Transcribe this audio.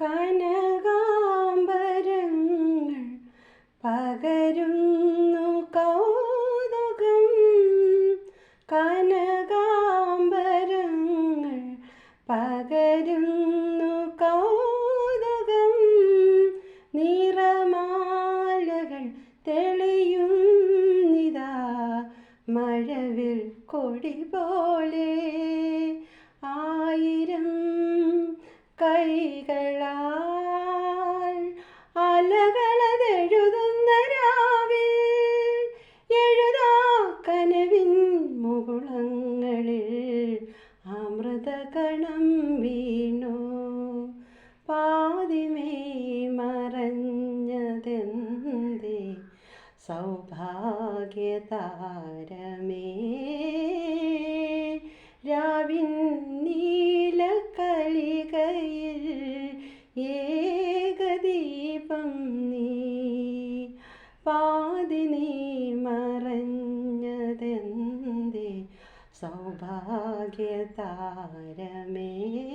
കനകാംബരങ്ങൾ പകരുന്നു കൗതുകം. കനകാംബരങ്ങൾ പകരുന്നു കൗതുകം. നിറമാലകൾ തെളിയുന്നിതാ മഴവിൽ കൊടി പോലെ. കൈകളാൽ അലകളതെഴുതുന്ന രാവിൽ എഴുതാ കനവിൻ മുകുളങ്ങളിൽ അമൃതകണം വീണു. പാതിമേ മറഞ്ഞതെന്തേ? സൗഭാഗ്യതാരമേ പാതി നീ മറഞ്ഞതെന്തേ? സൗഭാഗ്യതാരമേ